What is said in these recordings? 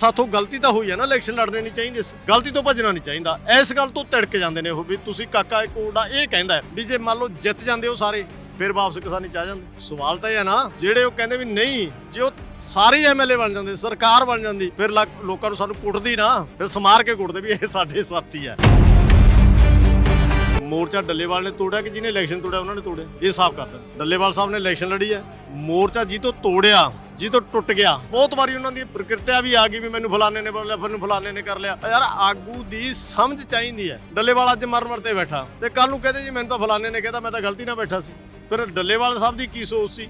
ਸਾਥੋਂ ਗਲਤੀ ਤਾਂ ਹੋਈ ਹੈ ਨਾ ਇਲੈਕਸ਼ਨ ਲੜਨੇ ਨਹੀਂ ਚਾਹੀਦੇ ਸੀ, ਗਲਤੀ ਤੋਂ ਭੱਜਣਾ ਨਹੀਂ ਚਾਹੀਦਾ। ਇਸ ਗੱਲ ਤੋਂ ਤਿੜਕ ਜਾਂਦੇ ਨੇ ਉਹ ਵੀ, ਤੁਸੀਂ ਕਾਕਾ ਇਹ ਇਹ ਕਹਿੰਦਾ ਵੀ ਜੇ ਮੰਨ ਲਓ ਜਿੱਤ ਜਾਂਦੇ ਹੋ ਸਾਰੇ, ਫਿਰ ਵਾਪਸ ਕਿਸਾਨੀ ਚ ਆ ਜਾਂਦੇ। ਸਵਾਲ ਤਾਂ ਇਹ ਹੈ ਨਾ, ਜਿਹੜੇ ਉਹ ਕਹਿੰਦੇ ਵੀ ਨਹੀਂ, ਜੇ ਉਹ ਸਾਰੇ ਐਮਐਲਏ ਬਣ ਜਾਂਦੇ, ਸਰਕਾਰ ਬਣ ਜਾਂਦੀ, ਫਿਰ ਲੱਕ- ਲੋਕਾਂ ਨੂੰ ਸਾਨੂੰ ਕੁੱਟਦੀ ਨਾ, ਫਿਰ ਸਮਾਰ ਕੇ ਕੁੱਟਦੇ ਵੀ ਇਹ ਸਾਡੇ ਸਾਥੀ ਆ ਮੋਰਚਾ ਡੱਲੇਵਾਲ ਨੇ ਤੋੜਿਆ ਕਿ ਜਿਹਨੇ ਇਲੈਕਸ਼ਨ ਤੋੜਿਆ, ਉਹਨਾਂ ਨੇ ਤੋੜਿਆ। ਇਹ ਸਾਫ਼ ਕਰਦਾ ਡੱਲੇਵਾਲ ਸਾਹਿਬ ਨੇ ਇਲੈਕਸ਼ਨ ਲੜੀ ਹੈ। ਮੋਰਚਾ ਜੀ ਤੋਂ ਤੋੜਿਆ। ਜੀ ਤੋਂ ਟੁੱਟ ਗਿਆ। ਬਹੁਤ ਵਾਰੀ ਉਹਨਾਂ ਦੀ ਪ੍ਰਕਿਰਤਿਆ ਵੀ ਆ ਗਈ ਵੀ ਮੈਨੂੰ ਫਲਾਣੇ ਨੇ ਬੋਲਿਆ, ਫਿਰ ਨੂੰ ਫਲਾਣੇ ਨੇ ਕਰ ਲਿਆ। ਯਾਰ ਆਗੂ ਦੀ ਸਮਝ ਚਾਹੀਦੀ ਹੈ। ਡੱਲੇਵਾਲ ਅੱਜ ਮਰ ਮਰ ਤੇ ਬੈਠਾ। ਤੇ ਕੱਲ ਨੂੰ ਕਹਿੰਦੇ ਜੀ, ਮੈਨੂੰ ਤਾਂ ਫਲਾਣੇ ਨੇ ਕਹਿੰਦਾ ਮੈਂ ਤਾਂ ਗਲਤੀ ਨਾਲ ਬੈਠਾ ਸੀ। ਫਿਰ ਡੱਲੇਵਾਲ ਸਾਹਿਬ ਦੀ ਕੀ ਸੋਚ ਸੀ?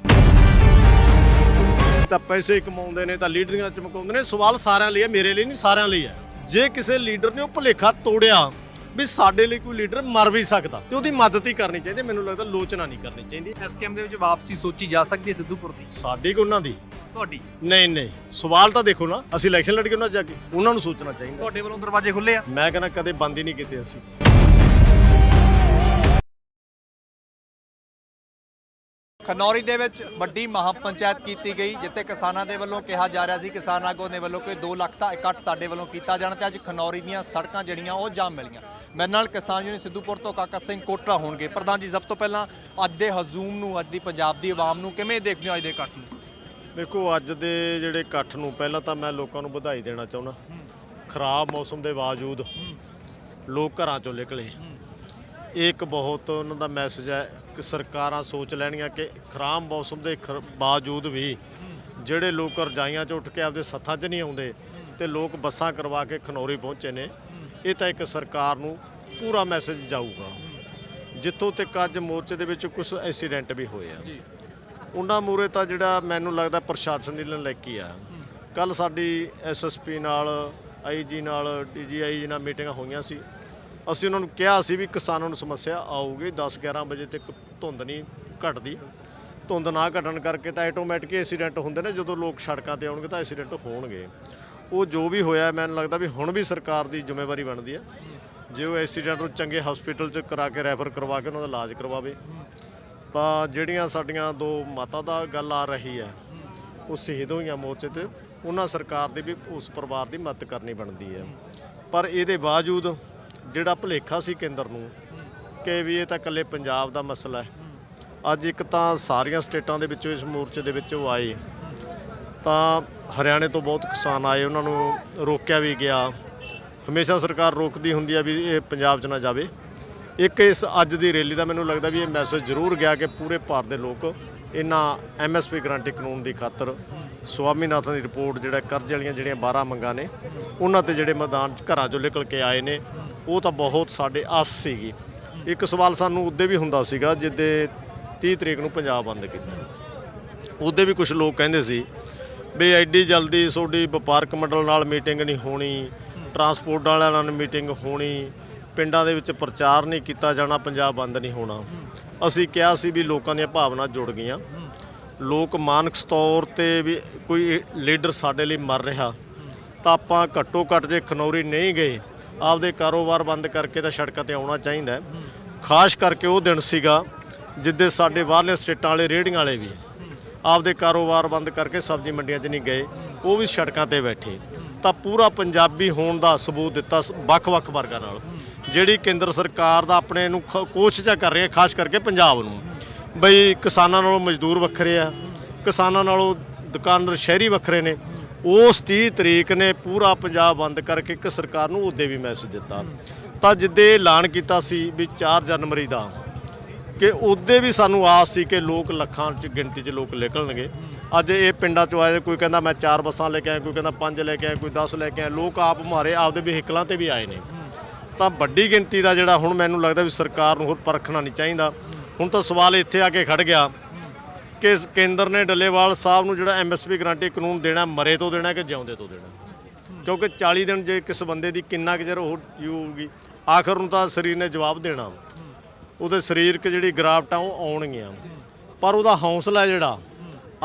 ਤਾਂ ਪੈਸੇ ਕਮਾਉਂਦੇ ਨੇ, ਤਾਂ ਲੀਡਰਿੰਗਾਂ ਚਮਕਾਉਂਦੇ ਨੇ। ਸਵਾਲ ਸਾਰਿਆਂ ਲਈ ਹੈ, ਮੇਰੇ ਲਈ ਨਹੀਂ, ਸਾਰਿਆਂ ਲਈ ਹੈ। ਜੇ ਕਿਸੇ ਲੀਡਰ ਨੇ ਉਹ ਭੁਲੇਖਾ ਤੋੜਿਆ ਵੀ ਸਾਡੇ ਲਈ ਕੋਈ ਲੀਡਰ ਮਰ ਵੀ ਸਕਦਾ ਤੇ ਉਹਦੀ ਮਦਦ ਹੀ ਕਰਨੀ ਚਾਹੀਦੀ ਮੈਨੂੰ ਲੱਗਦਾ ਲੋਚਨਾ ਨਹੀਂ ਕਰਨੀ ਚਾਹੀਦੀ। ਐਸਕੇਐਮ ਦੇ ਵਿੱਚ ਵਾਪਸੀ ਸੋਚੀ ਜਾ ਸਕਦੀ ਹੈ ਸਿੱਧੂਪੁਰ ਦੀ? ਸਾਡੀ ਕਿ ਉਹਨਾਂ ਦੀ? ਤੁਹਾਡੀ? ਨਹੀਂ ਨਹੀਂ। ਸਵਾਲ ਤਾਂ ਦੇਖੋ ਨਾ। ਅਸੀਂ ਇਲੈਕਸ਼ਨ ਲੜ ਕੇ ਉਹਨਾਂ ਜਾ ਕੇ ਉਹਨਾਂ ਨੂੰ ਸੋਚਣਾ ਚਾਹੀਦਾ। ਤੁਹਾਡੇ ਵੱਲੋਂ ਦਰਵਾਜ਼ੇ ਖੁੱਲੇ ਆ। ਮੈਂ ਕਹਿੰਦਾ ਕਦੇ ਬੰਦ ਹੀ ਨਹੀਂ ਕੀਤੇ ਅਸੀਂ। ਖਨੌਰੀ ਦੇ ਵਿੱਚ ਵੱਡੀ ਮਹਾਪੰਚਾਇਤ ਕੀਤੀ ਗਈ ਜਿੱਥੇ ਕਿਸਾਨਾਂ ਦੇ ਵੱਲੋਂ ਕਿਹਾ ਜਾ ਰਿਹਾ ਸੀ ਕਿਸਾਨ ਆਗੂ ਦੇ ਵੱਲੋਂ ਕਿ 2 ਲੱਖ ਦਾ ਇਕੱਠ ਸਾਡੇ ਵੱਲੋਂ ਕੀਤਾ ਜਾਣਾ ਤੇ ਅੱਜ ਖਨੌਰੀ ਦੀਆਂ ਸੜਕਾਂ ਜਿਹੜੀਆਂ ਉਹ ਜਾਮ ਮਿਲੀਆਂ। ਮੇਰੇ ਨਾਲ ਕਿਸਾਨ ਯੂਨੀਅਨ ਸਿੱਧੂਪੁਰ ਤੋਂ ਕਾਕਾ ਸਿੰਘ ਕੋਟਲਾ ਹੋਣਗੇ। ਪ੍ਰਧਾਨ ਜੀ ਸਭ ਤੋਂ ਪਹਿਲਾਂ ਅੱਜ ਦੇ ਹਜ਼ੂਮ ਨੂੰ ਅੱਜ ਦੀ ਪੰਜਾਬ ਦੀ ਆਵਾਮ ਨੂੰ ਕਿਵੇਂ ਦੇਖਦੇ ਹੋ ਅੱਜ ਦੇ ਇਕੱਠ ਨੂੰ? ਦੇਖੋ ਅੱਜ ਦੇ ਜਿਹੜੇ ਇਕੱਠ ਨੂੰ ਪਹਿਲਾਂ ਤਾਂ ਮੈਂ ਲੋਕਾਂ ਨੂੰ ਵਧਾਈ ਦੇਣਾ ਚਾਹੁੰਦਾ। ਖਰਾਬ ਮੌਸਮ ਦੇ ਬਾਵਜੂਦ ਲੋਕ ਘਰਾਂ ਚੋਂ ਨਿਕਲੇ। ਇਹ ਇੱਕ ਬਹੁਤ ਉਹਨਾਂ ਦਾ ਮੈਸੇਜ ਹੈ ਕਿ ਸਰਕਾਰਾਂ ਸੋਚ ਲੈਣੀਆਂ ਕਿ ਖਰਾਬ ਮੌਸਮ ਦੇ ਖਰ- ਬਾਵਜੂਦ ਵੀ ਜਿਹੜੇ ਲੋਕ ਰਜਾਈਆਂ 'ਚ ਉੱਠ ਕੇ ਆਪਦੇ ਸੱਥਾਂ 'ਚ ਨਹੀਂ ਆਉਂਦੇ ਤੇ ਲੋਕ ਬੱਸਾਂ ਕਰਵਾ ਕੇ ਖਨੌਰੀ ਪਹੁੰਚੇ ਨੇ ਇਹ ਤਾਂ ਇੱਕ ਸਰਕਾਰ ਨੂੰ ਪੂਰਾ ਮੈਸੇਜ ਜਾਊਗਾ। ਜਿੱਥੋਂ ਤੱਕ ਅੱਜ ਮੋਰਚੇ ਦੇ ਵਿੱਚ ਕੁਝ ਐਕਸੀਡੈਂਟ ਵੀ ਹੋਏ ਆ। ਉਹਨਾਂ ਮੂਰੇ ਤਾਂ ਜਿਹੜਾ ਮੈਨੂੰ ਲੱਗਦਾ ਪ੍ਰਸ਼ਾਸਨ ਦੀ ਨਲਾਇਕੀ ਆ। ਕੱਲ ਸਾਡੀ ਐਸਐਸਪੀ ਨਾਲ ਆਈਜੀ ਨਾਲ ਡੀਜੀਆਈ ਜੀ ਨਾਲ ਮੀਟਿੰਗਾਂ ਹੋਈਆਂ ਸੀ। ਅਸੀਂ ਉਹਨਾਂ ਨੂੰ ਕਿਹਾ ਸੀ ਵੀ ਕਿਸਾਨਾਂ ਨੂੰ ਸਮੱਸਿਆ ਆਊਗੀ 10 11 ਵਜੇ ਤੱਕ ਧੁੰਦ ਨਹੀਂ ਘਟਦੀ। ਧੁੰਦ ਨਾ ਘਟਣ ਕਰਕੇ ਤਾਂ ਆਟੋਮੈਟਿਕ ਐਕਸੀਡੈਂਟ ਹੁੰਦੇ ਨੇ, ਜਦੋਂ ਲੋਕ ਸੜਕਾਂ ਤੇ ਆਉਣਗੇ ਤਾਂ ਐਕਸੀਡੈਂਟ ਹੋਣਗੇ। ਉਹ ਜੋ ਵੀ ਹੋਇਆ, ਮੈਨੂੰ ਲੱਗਦਾ ਵੀ ਹੁਣ ਵੀ ਸਰਕਾਰ ਦੀ ਜ਼ਿੰਮੇਵਾਰੀ ਬਣਦੀ ਹੈ ਜੇ ਉਹ ਐਕਸੀਡੈਂਟ ਨੂੰ ਚੰਗੇ ਹਸਪੀਟਲ 'ਚ ਕਰਾ ਕੇ ਰੈਫਰ ਕਰਵਾ ਕੇ ਉਹਨਾਂ ਦਾ ਇਲਾਜ ਕਰਵਾਵੇ, ਤਾਂ ਜਿਹੜੀਆਂ ਸਾਡੀਆਂ ਦੋ ਮਾਤਾ ਦਾ ਗੱਲ ਆ ਰਹੀ ਹੈ ਉਹ ਸ਼ਹੀਦ ਹੋਈਆਂ ਮੋਰਚੇ ਤੇ, ਉਹਨਾਂ ਸਰਕਾਰ ਦੀ ਵੀ ਉਸ ਪਰਿਵਾਰ ਦੀ ਮਦਦ ਕਰਨੀ ਬਣਦੀ ਹੈ ਪਰ ਇਹਦੇ ਬਾਵਜੂਦ ਜਿਹੜਾ ਭੁਲੇਖਾ ਸੀ ਕੇਂਦਰ ਨੂੰ ਕਿ ਵੀ ਇਹ ਤਾਂ ਇਕੱਲੇ ਪੰਜਾਬ ਦਾ ਮਸਲਾ ਹੈ। ਅੱਜ ਇੱਕ ਤਾਂ ਸਾਰੀਆਂ ਸਟੇਟਾਂ ਦੇ ਵਿੱਚੋਂ ਇਸ ਮੋਰਚੇ ਦੇ ਵਿੱਚ ਉਹ ਆਏ। ਤਾਂ ਹਰਿਆਣੇ ਤੋਂ ਬਹੁਤ ਕਿਸਾਨ ਆਏ, ਉਹਨਾਂ ਨੂੰ ਰੋਕਿਆ ਵੀ ਗਿਆ। ਹਮੇਸ਼ਾ ਸਰਕਾਰ ਰੋਕਦੀ ਹੁੰਦੀ ਹੈ ਵੀ ਇਹ ਪੰਜਾਬ 'ਚ ਨਾ ਜਾਵੇ। ਇੱਕ ਇਸ ਅੱਜ ਦੀ ਰੈਲੀ ਦਾ ਮੈਨੂੰ ਲੱਗਦਾ ਵੀ ਇਹ ਮੈਸੇਜ ਜ਼ਰੂਰ ਗਿਆ ਕਿ ਪੂਰੇ ਭਾਰਤ ਦੇ ਲੋਕ ਇਹਨਾਂ ਐਮਐਸਪੀ ਗਰੰਟੀ ਕਾਨੂੰਨ ਦੀ ਖਾਤਰ ਸਵਾਮੀਨਾਥਨ ਦੀ ਰਿਪੋਰਟ ਜਿਹੜਾ ਕਰਜ਼ੇ ਵਾਲੀਆਂ ਜਿਹੜੀਆਂ 12 ਮੰਗਾਂ ਨੇ, ਉਹਨਾਂ ਤੇ ਜਿਹੜੇ ਮੈਦਾਨ 'ਚ ਘਰਾਂ 'ਚੋਂ ਨਿਕਲ ਕੇ ਆਏ ਨੇ ਉਹ ਤਾਂ ਬਹੁਤ ਸਾਡੇ ਆਸ ਸੀਗੀ। ਇੱਕ ਸਵਾਲ ਸਾਨੂੰ ਉਦੋਂ ਵੀ ਹੁੰਦਾ ਸੀਗਾ, ਜਿੱਦੇ 30 ਤਰੀਕ ਨੂੰ ਪੰਜਾਬ ਬੰਦ ਕੀਤਾ। ਉਹਦੇ ਵੀ ਕੁਝ ਲੋਕ ਕਹਿੰਦੇ ਸੀ ਵੀ ਐਡੀ ਜਲਦੀ ਤੁਹਾਡੀ ਵਪਾਰਕ ਮੰਡਲ ਨਾਲ ਮੀਟਿੰਗ ਨਹੀਂ ਹੋਣੀ, ਟਰਾਂਸਪੋਰਟ ਵਾਲਿਆਂ ਨਾਲ ਮੀਟਿੰਗ ਹੋਣੀ, ਪਿੰਡਾਂ ਦੇ ਵਿੱਚ ਪ੍ਰਚਾਰ ਨਹੀਂ ਕੀਤਾ ਜਾਣਾ, ਪੰਜਾਬ ਬੰਦ ਨਹੀਂ ਹੋਣਾ। ਅਸੀਂ ਕਿਹਾ ਸੀ ਵੀ ਲੋਕਾਂ ਦੀਆਂ ਭਾਵਨਾ ਜੁੜ ਗਈਆਂ। ਲੋਕ ਮਾਨਸਿਕ ਤੌਰ ਤੇ ਵੀ ਕੋਈ ਲੀਡਰ ਸਾਡੇ ਲਈ ਮਰ ਰਿਹਾ, ਤਾਂ ਆਪਾਂ ਘੱਟੋ ਘੱਟ ਜੇ ਖਨੌਰੀ ਨਹੀਂ ਗਏ ਆਪਦੇ ਕਾਰੋਬਾਰ ਬੰਦ ਕਰਕੇ ਤਾਂ ਸੜਕਾਂ ਤੇ ਆਉਣਾ ਚਾਹੀਦਾ ਹੈ। ਖਾਸ ਕਰਕੇ ਉਹ ਦਿਨ ਸੀਗਾ ਜਿੱਦੇ ਸਾਡੇ ਬਾਹਰਲੇ ਸਟੇਟਾਂ ਵਾਲੇ, ਰੇਹੜੀਆਂ ਵਾਲੇ ਵੀ ਆਪਦੇ ਕਾਰੋਬਾਰ ਬੰਦ ਕਰਕੇ ਸਬਜ਼ੀ ਮੰਡੀਆਂ 'ਚ ਨਹੀਂ ਗਏ, ਉਹ ਵੀ ਸੜਕਾਂ ਤੇ ਬੈਠੇ। ਤਾਂ ਪੂਰਾ ਪੰਜਾਬੀ ਹੋਣ ਦਾ ਸਬੂਤ ਦਿੱਤਾ ਸ- ਵੱਖ-ਵੱਖ ਵਰਗਾਂ ਨਾਲ। ਜਿਹੜੀ ਕੇਂਦਰ ਸਰਕਾਰ ਦਾ ਆਪਣੇ ਨੂੰ ਖ- ਕੋਸ਼ਿਸ਼ਾਂ ਕਰ ਰਹੀ ਹੈ, ਖਾਸ ਕਰਕੇ ਪੰਜਾਬ ਨੂੰ। ਬਈ ਕਿਸਾਨਾਂ ਨਾਲੋਂ ਮਜ਼ਦੂਰ ਵੱਖਰੇ ਆ, ਕਿਸਾਨਾਂ ਨਾਲੋਂ ਦੁਕਾਨਦਾਰ ਸ਼ਹਿਰੀ ਵੱਖਰੇ ਨੇ ਉਸ 30 ਤਰੀਕ ਨੇ ਪੂਰਾ ਪੰਜਾਬ ਬੰਦ ਕਰਕੇ ਇੱਕ ਸਰਕਾਰ ਨੂੰ ਉਹਦੇ ਵੀ ਮੈਸੇਜ ਦਿੱਤਾ। ਤਾਂ ਜਿੱਦੇ ਐਲਾਨ ਕੀਤਾ ਸੀ ਵੀ 4 ਜਨਵਰੀ ਦਾ, ਕਿ ਉਹਦੇ ਵੀ ਸਾਨੂੰ ਆਸ ਸੀ ਕਿ ਲੋਕ ਲੱਖਾਂ ਚ ਗਿਣਤੀ 'ਚ ਲੋਕ ਨਿਕਲਣਗੇ। ਅੱਜ ਇਹ ਪਿੰਡਾਂ 'ਚੋਂ ਆਏ ਕੋਈ ਕਹਿੰਦਾ ਮੈਂ ਚਾਰ ਬੱਸਾਂ ਲੈ ਕੇ ਆਇਆ, ਕੋਈ ਕਹਿੰਦਾ ਪੰਜ ਲੈ ਕੇ ਆਇਆ, ਕੋਈ 10 ਲੈ ਕੇ ਆਇਆ, ਲੋਕ ਆਪ ਮਾਰੇ, ਆਪਦੇ ਵਹੀਕਲਾਂ ਤੇ ਵੀ ਆਏ ਨੇ। ਤਾਂ ਵੱਡੀ ਗਿਣਤੀ ਦਾ ਜਿਹੜਾ ਹੁਣ ਮੈਨੂੰ ਲੱਗਦਾ ਵੀ ਸਰਕਾਰ ਨੂੰ ਹੋਰ ਪਰਖਣਾ ਨਹੀਂ ਚਾਹੀਦਾ। ਹੁਣ ਤਾਂ ਸਵਾਲ ਇੱਥੇ ਆ ਕੇ ਖੜ ਗਿਆ ਕਿ ਕੇਂਦਰ ਨੇ ਡੱਲੇਵਾਲ ਸਾਹਿਬ ਨੂੰ ਜਿਹੜਾ ਐਮਐਸਪੀ ਗਰੰਟੀ ਕਾਨੂੰਨ ਦੇਣਾ, ਮਰੇ ਤੋਂ ਦੇਣਾ ਕਿ ਜਿਉਂਦੇ ਤੋਂ ਦੇਣਾ? ਕਿਉਂਕਿ 40 ਦਿਨ ਜੇ ਕਿਸ ਬੰਦੇ ਦੀ ਕਿੰਨਾ ਕੁ ਚਿਰ ਉਹ ਯੂ ਹੋਊਗੀ, ਆਖਰ ਨੂੰ ਤਾਂ ਸਰੀਰ ਨੇ ਜਵਾਬ ਦੇਣਾ ਉਹਦੇ ਸਰੀਰਕ ਜਿਹੜੀ ਗਰਾਵਟਾਂ ਉਹ ਆਉਣਗੀਆਂ ਪਰ ਉਹਦਾ ਹੌਸਲਾ ਜਿਹੜਾ,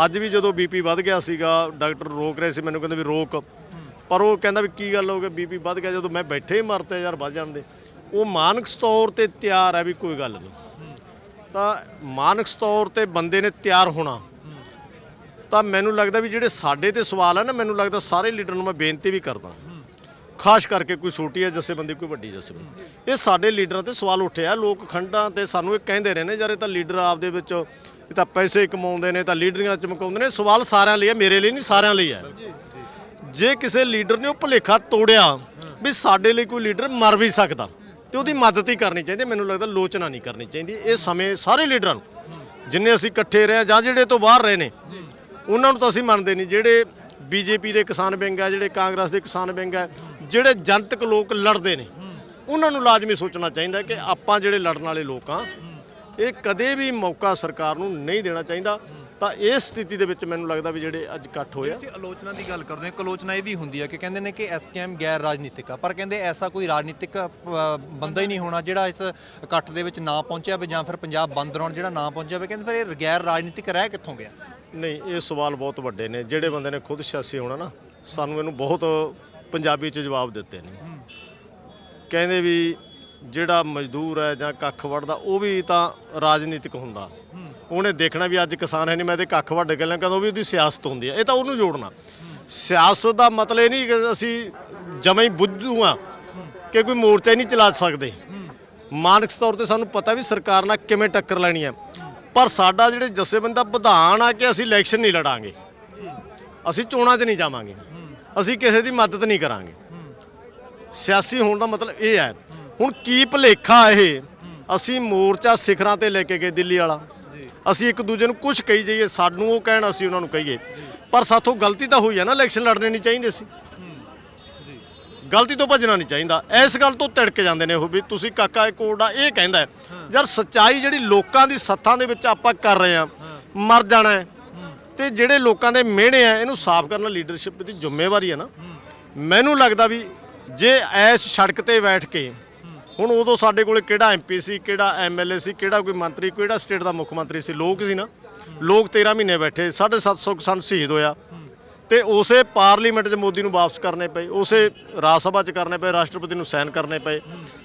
ਅੱਜ ਵੀ ਜਦੋਂ ਬੀਪੀ ਵੱਧ ਗਿਆ ਸੀਗਾ, ਡਾਕਟਰ ਰੋਕ ਰਹੇ ਸੀ, ਮੈਨੂੰ ਕਹਿੰਦੇ ਵੀ ਰੋਕ। ਪਰ ਉਹ ਕਹਿੰਦਾ ਵੀ ਕੀ ਗੱਲ ਹੋ ਗਈ ਬੀਪੀ ਵੱਧ ਗਿਆ, ਜਦੋਂ ਮੈਂ ਬੈਠੇ ਹੀ ਮਰਤੇ ਯਾਰ, ਵੱਧ ਜਾਣ ਦੇ ਉਹ ਮਾਨਸਿਕ ਤੌਰ ਤੇ ਤਿਆਰ ਹੈ ਵੀ ਕੋਈ ਗੱਲ ਨਹੀਂ। ਤਾਂ ਮਾਨਸਿਕ ਤੌਰ ਤੇ ਬੰਦੇ ਨੇ ਤਿਆਰ ਹੋਣਾ। ਤਾਂ ਮੈਨੂੰ ਲੱਗਦਾ ਵੀ ਜਿਹੜੇ ਸਾਡੇ ਤੇ ਸਵਾਲ ਆ ਨਾ, ਮੈਨੂੰ ਲੱਗਦਾ ਸਾਰੇ ਲੀਡਰ ਨੂੰ ਮੈਂ ਬੇਨਤੀ ਵੀ ਕਰਦਾ। ਖਾਸ ਕਰਕੇ ਕੋਈ ਛੋਟੀ ਹੈ ਜਥੇਬੰਦੀ ਕੋਈ ਵੱਡੀ ਜਥੇਬੰਦੀ ਇਹ ਸਾਡੇ ਲੀਡਰਾਂ ਤੇ ਸਵਾਲ ਉੱਠਿਆ ਲੋਕ ਖੰਡਾਂ ਤੇ ਸਾਨੂੰ ਇਹ ਕਹਿੰਦੇ ਰਹੇ ਨੇ, ਯਾਰ ਇਹ ਤਾਂ ਲੀਡਰ ਆਪਦੇ ਵਿੱਚ, ਇਹ ਤਾਂ ਪੈਸੇ ਕਮਾਉਂਦੇ ਨੇ ਤਾਂ ਲੀਡਰੀਆਂ ਚਮਕਾਉਂਦੇ ਨੇ। ਸਵਾਲ ਸਾਰਿਆਂ ਲਈ ਹੈ ਮੇਰੇ ਲਈ ਨਹੀਂ, ਸਾਰਿਆਂ ਲਈ ਹੈ ਜੇ ਕਿਸੇ ਲੀਡਰ ਨੇ ਉਹ ਭੁਲੇਖਾ ਤੋੜਿਆ ਵੀ ਸਾਡੇ ਲਈ ਕੋਈ ਲੀਡਰ ਮਰ ਵੀ ਸਕਦਾ ਤੇ ਉਹਦੀ ਮਦਦ ਹੀ ਕਰਨੀ ਚਾਹੀਦੀ ਮੈਨੂੰ ਲੱਗਦਾ ਲੋਚਨਾ ਨਹੀਂ ਕਰਨੀ ਚਾਹੀਦੀ। ਇਹ ਸਮੇਂ ਸਾਰੇ ਲੀਡਰਾਂ ਨੂੰ, ਜਿੰਨੇ ਅਸੀਂ ਇਕੱਠੇ ਰਹੇ ਹਾਂ ਜਾਂ ਜਿਹੜੇ ਤੋਂ ਬਾਹਰ ਰਹੇ ਨੇ, ਉਹਨਾਂ ਨੂੰ ਤਾਂ ਅਸੀਂ ਮੰਨਦੇ ਨਹੀਂ। ਜਿਹੜੇ ਬੀਜੇਪੀ ਦੇ ਕਿਸਾਨ ਵਿੰਗ ਹੈ, ਜਿਹੜੇ ਕਾਂਗਰਸ ਦੇ ਕਿਸਾਨ ਵਿੰਗ ਹੈ, ਜਿਹੜੇ ਜਨਤਕ ਲੋਕ ਲੜਦੇ ਨੇ, ਉਹਨਾਂ ਨੂੰ ਲਾਜ਼ਮੀ ਸੋਚਣਾ ਚਾਹੀਦਾ ਕਿ ਆਪਾਂ ਜਿਹੜੇ ਲੜਨ ਵਾਲੇ ਲੋਕ ਆ ਇਹ ਕਦੇ ਵੀ ਮੌਕਾ ਸਰਕਾਰ ਨੂੰ ਨਹੀਂ ਦੇਣਾ ਚਾਹੀਦਾ। ਤਾਂ ਇਸ ਸਥਿਤੀ ਦੇ ਵਿੱਚ ਮੈਨੂੰ ਲੱਗਦਾ ਵੀ ਜਿਹੜੇ ਅੱਜ ਇਕੱਠ ਹੋਇਆ ਤੁਸੀਂ ਆਲੋਚਨਾ ਦੀ ਗੱਲ ਕਰਦੇ ਹੋ ਆਲੋਚਨਾ ਇਹ ਵੀ ਹੁੰਦੀ ਹੈ ਕਿ ਕਹਿੰਦੇ ਨੇ ਕਿ ਐਸਕੇਐਮ ਗੈਰ ਰਾਜਨੀਤਿਕ ਆ ਪਰ ਕਹਿੰਦੇ ਐਸਾ ਕੋਈ ਰਾਜਨੀਤਿਕ ਅ, ਬੰਦਾ ਹੀ ਨਹੀਂ ਹੋਣਾ ਜਿਹੜਾ ਇਸ ਇਕੱਠ ਦੇ ਵਿੱਚ ਨਾ ਪਹੁੰਚਿਆ ਹੋਵੇ ਜਾਂ ਫਿਰ ਪੰਜਾਬ ਬੰਦ ਰੌਣ ਜਿਹੜਾ ਨਾ ਪਹੁੰਚਿਆ ਹੋਵੇ ਕਹਿੰਦੇ ਫਿਰ ਇਹ ਗੈਰ ਰਾਜਨੀਤਿਕ ਰਹਿ ਕਿੱਥੋਂ ਗਿਆ? ਨਹੀਂ ਇਹ ਸਵਾਲ ਬਹੁਤ ਵੱਡੇ ਨੇ। ਜਿਹੜੇ ਬੰਦੇ ਨੇ ਖੁਦ ਸਿਆਸੀ ਹੋਣਾ ਨਾ ਸਾਨੂੰ ਇਹਨੂੰ ਬਹੁਤ ਪੰਜਾਬੀ ਚ ਜਵਾਬ ਦਿੱਤੇ ਨੇ। ਕਹਿੰਦੇ ਵੀ ਜਿਹੜਾ ਮਜ਼ਦੂਰ ਹੈ ਜਾਂ ਕੱਖ ਵੜਦਾ ਉਹ ਵੀ ਤਾਂ ਰਾਜਨੀਤਿਕ ਹੁੰਦਾ। ਉਹਨੇ ਦੇਖਣਾ ਵੀ ਅੱਜ ਕਿਸਾਨ ਹੈ ਨਹੀਂ, ਮੈਂ ਤੇ ਕੱਖ ਵੱਢ ਕੇ ਲਿਆ ਕਹਿੰਦਾ ਵੀ ਉਹਦੀ ਸਿਆਸਤ ਹੁੰਦੀ ਹੈ। ਇਹ ਤਾਂ ਉਹਨੂੰ ਜੋੜਨਾ। ਸਿਆਸਤ ਦਾ ਮਤਲਬ ਇਹ ਨਹੀਂ ਕਿ ਅਸੀਂ ਜਮਾਂ ਹੀ ਬੁੱਝੂ ਆ ਕਿ ਕੋਈ ਮੋਰਚਾ ਹੀ ਨਹੀਂ ਚਲਾ ਸਕਦੇ। ਮਾਨਸਿਕ ਤੌਰ ਤੇ ਸਾਨੂੰ ਪਤਾ ਵੀ ਸਰਕਾਰ ਨਾਲ ਕਿਵੇਂ ਟੱਕਰ ਲੈਣੀ ਹੈ। ਪਰ ਸਾਡਾ ਜਿਹੜੇ ਜਥੇਬੰਦੀ ਦਾ ਵਿਧਾਨ ਆ ਕਿ ਅਸੀਂ ਇਲੈਕਸ਼ਨ ਨਹੀਂ ਲੜਾਂਗੇ। ਅਸੀਂ ਚੋਣਾਂ 'ਚ ਨਹੀਂ ਜਾਵਾਂਗੇ। ਅਸੀਂ ਕਿਸੇ ਦੀ ਮਦਦ ਨਹੀਂ ਕਰਾਂਗੇ। ਸਿਆਸੀ ਹੋਣ ਦਾ ਮਤਲਬ ਇਹ ਹੈ। ਹੁਣ ਕੀ ਭਲੇਖਾ ਇਹ? ਅਸੀਂ ਮੋਰਚਾ ਸਿਖਰਾਂ ਤੇ ਲੈ ਕੇ ਗਏ ਦਿੱਲੀ ਵਾਲਾ। ਅਸੀਂ ਇੱਕ ਦੂਜੇ ਨੂੰ ਕੁਝ ਕਹੀ ਜਾਈਏ, ਸਾਨੂੰ ਉਹ ਕਹਿਣ ਅਸੀਂ ਉਹਨਾਂ ਨੂੰ ਕਹੀਏ। ਪਰ ਸਾਥੋਂ ਗਲਤੀ ਤਾਂ ਹੋਈ ਹੈ ਨਾ, ਇਲੈਕਸ਼ਨ ਲੜਨੇ ਨਹੀਂ ਚਾਹੀਦੇ ਸੀ। ਗਲਤੀ ਤੋਂ ਭੱਜਣਾ ਨਹੀਂ ਚਾਹੀਦਾ। ਇਸ ਗੱਲ ਤੋਂ ਤਿੜਕ ਜਾਂਦੇ ਨੇ ਉਹ ਵੀ, ਤੁਸੀਂ ਕਾਕਾ ਇਹ ਕੋਡ ਆ, ਇਹ ਕਹਿੰਦਾ ਯਾਰ ਸੱਚਾਈ ਜਿਹੜੀ ਲੋਕਾਂ ਦੀ ਸੱਥਾਂ ਦੇ ਵਿੱਚ ਆਪਾਂ ਕਰ ਰਹੇ ਆ ਮਰ ਜਾਣਾ ਹੈ। ਤੇ ਜਿਹੜੇ ਲੋਕਾਂ ਦੇ ਮਿਹਣੇ ਆ, ਇਹਨੂੰ ਸਾਫ਼ ਕਰਨਾ ਲੀਡਰਸ਼ਿਪ ਦੀ ਜ਼ਿੰਮੇਵਾਰੀ ਹੈ ਨਾ। ਮੈਨੂੰ ਲੱਗਦਾ ਵੀ ਜੇ ਐਸ ਸੜਕ ਤੇ ਬੈਠ ਕੇ ਹੁਣ ਉਦੋਂ ਸਾਡੇ ਕੋਲੇ ਕਿਹੜਾ ਐਮਪੀ ਸੀ, ਕਿਹੜਾ ਐਮਐਲਏ ਸੀ, ਕਿਹੜਾ ਕੋਈ ਮੰਤਰੀ, ਕਿਹੜਾ ਸਟੇਟ ਦਾ ਮੁੱਖ ਮੰਤਰੀ ਸੀ? ਲੋਕ ਸੀ ਨਾ। ਲੋਕ 13 ਮਹੀਨੇ ਬੈਠੇ 750 ਕਿਸਾਨ ਸ਼ਹੀਦ ਹੋਇਆ। ਤੇ ਉਸੇ ਪਾਰਲੀਮੈਂਟ 'ਚ ਮੋਦੀ ਨੂੰ ਵਾਪਸ ਕਰਨੇ ਪਏ, ਉਸੇ ਰਾਜ ਸਭਾ 'ਚ ਕਰਨੇ ਪਏ, ਰਾਸ਼ਟਰਪਤੀ ਨੂੰ ਸਾਈਨ ਕਰਨੇ ਪਏ।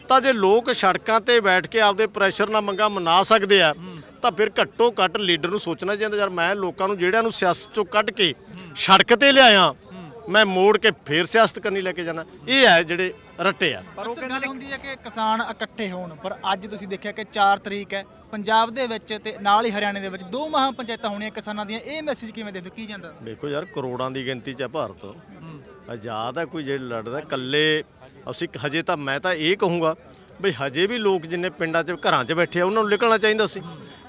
ਤਾਂ ਜੇ ਲੋਕ ਸੜਕਾਂ ਤੇ ਬੈਠ ਕੇ ਆਪਦੇ ਪ੍ਰੈਸ਼ਰ ਨਾਲ ਮੰਗਾ ਮਨਾ ਸਕਦੇ ਆ, ਤਾਂ ਫਿਰ ਘੱਟੋ ਘੱਟ ਲੀਡਰ ਨੂੰ ਸੋਚਣਾ ਚਾਹੀਦਾ, ਯਾਰ ਮੈਂ ਲੋਕਾਂ ਨੂੰ, ਜਿਹੜਿਆਂ ਨੂੰ ਸਿਆਸਤ 'ਚੋਂ ਕੱਢ ਕੇ ਸੜਕ ਤੇ ਲਿਆਇਆ ਮੈਂ ਮੋੜ ਕੇ ਫੇਰ ਸਿਆਸਤ ਕਰਨੀ ਲੈ ਕੇ ਜਾਣਾ। ਇਹ ਹੈ ਜਿਹੜੇ ਰੱਟੇ ਆ। ਪਰ ਉਹ ਗੱਲ ਹੁੰਦੀ ਹੈ ਕਿ ਕਿਸਾਨ ਇਕੱਠੇ ਹੋਣ ਪਰ ਅੱਜ ਤੁਸੀਂ ਦੇਖਿਆ ਕਿ 4 ਤਰੀਕ ਹੈ ਪੰਜਾਬ ਦੇ ਵਿੱਚ ਤੇ ਨਾਲ ਹੀ ਹਰਿਆਣੇ ਦੇ ਵਿੱਚ ਦੋ ਮਹਾ ਪੰਚਾਇਤਾਂ ਹੋਣੀਆਂ ਕਿਸਾਨਾਂ ਦੀਆਂ ਇਹ ਮੈਸੇਜ ਕਿਵੇਂ ਦੇ ਕੀ ਜਾਂਦਾ? ਦੇਖੋ ਯਾਰ ਕਰੋੜਾਂ ਦੀ ਗਿਣਤੀ 'ਚ ਹੈ ਭਾਰਤ। ਆਜ਼ਾਦ ਹੈ ਕੋਈ ਜਿਹੜੇ ਲੜਦਾ ਇਕੱਲੇ ਅਸੀਂ ਹਜੇ ਤਾਂ ਮੈਂ ਤਾਂ ਇਹ ਕਹੂੰਗਾ ਬਈ ਹਜੇ ਵੀ ਲੋਕ ਜਿੰਨੇ ਪਿੰਡਾਂ 'ਚ ਘਰਾਂ 'ਚ ਬੈਠੇ ਆ ਉਹਨਾਂ ਨੂੰ ਨਿਕਲਣਾ ਚਾਹੀਦਾ ਸੀ।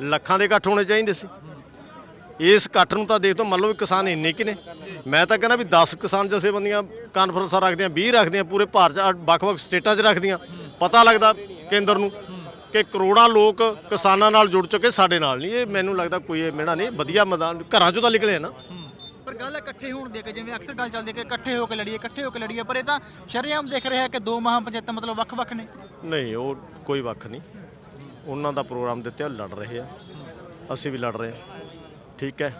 ਲੱਖਾਂ ਦੇ ਇਕੱਠ ਹੋਣੇ ਚਾਹੀਦੇ ਸੀ। ਇਸ ਇਕੱਠ ਨੂੰ ਤਾਂ ਦੇਖ ਤੋਂ ਮੰਨ ਲਓ ਵੀ ਕਿਸਾਨ ਇੰਨੇ ਕਿ ਨੇ ਮੈਂ ਤਾਂ ਕਹਿੰਦਾ ਵੀ 10 ਕਿਸਾਨ ਜਥੇਬੰਦੀਆਂ ਕਾਨਫਰੰਸਾਂ ਰੱਖਦੀਆਂ 20 ਰੱਖਦੀਆਂ ਪੂਰੇ ਭਾਰਤ ਵੱਖ-ਵੱਖ ਸਟੇਟਾਂ 'ਚ ਰੱਖਦੀਆਂ। ਪਤਾ ਲੱਗਦਾ ਕੇਂਦਰ ਨੂੰ ਕਿ ਕਰੋੜਾਂ ਲੋਕ ਕਿਸਾਨਾਂ ਨਾਲ ਜੁੜ ਚੁੱਕੇ ਸਾਡੇ ਨਾਲ ਨਹੀਂ। ਇਹ ਮੈਨੂੰ ਲੱਗਦਾ ਕੋਈ ਇਹ ਮਿਹਣਾ ਨਹੀਂ ਵਧੀਆ ਮੈਦਾਨ ਘਰਾਂ 'ਚੋਂ ਤਾਂ ਨਿਕਲੇ ਨਾ। ਪਰ ਗੱਲ ਇਕੱਠੇ ਹੋਣ ਦੀ ਹੈ ਕਿ ਜਿਵੇਂ ਅਕਸਰ ਗੱਲ ਚੱਲਦੀ ਹੈ ਕਿ ਇਕੱਠੇ ਹੋ ਕੇ ਲੜੀਏ ਇਕੱਠੇ ਹੋ ਕੇ ਲੜੀਏ ਪਰ ਇਹ ਤਾਂ ਸ਼ਰੇਆਮ ਦੇਖ ਰਿਹਾ ਕਿ ਦੋ ਮਹਾ ਪੰਚਾਇਤਾਂ ਮਤਲਬ ਵੱਖ-ਵੱਖ ਨੇ। ਨਹੀਂ ਉਹ ਕੋਈ ਵੱਖ ਨਹੀਂ। ਉਹਨਾਂ ਦਾ ਪ੍ਰੋਗਰਾਮ ਦਿੱਤੇ ਲੜ ਰਹੇ ਆ। ਅਸੀਂ ਵੀ ਲੜ ਰਹੇ ਹਾਂ ਠੀਕ ਹੈ।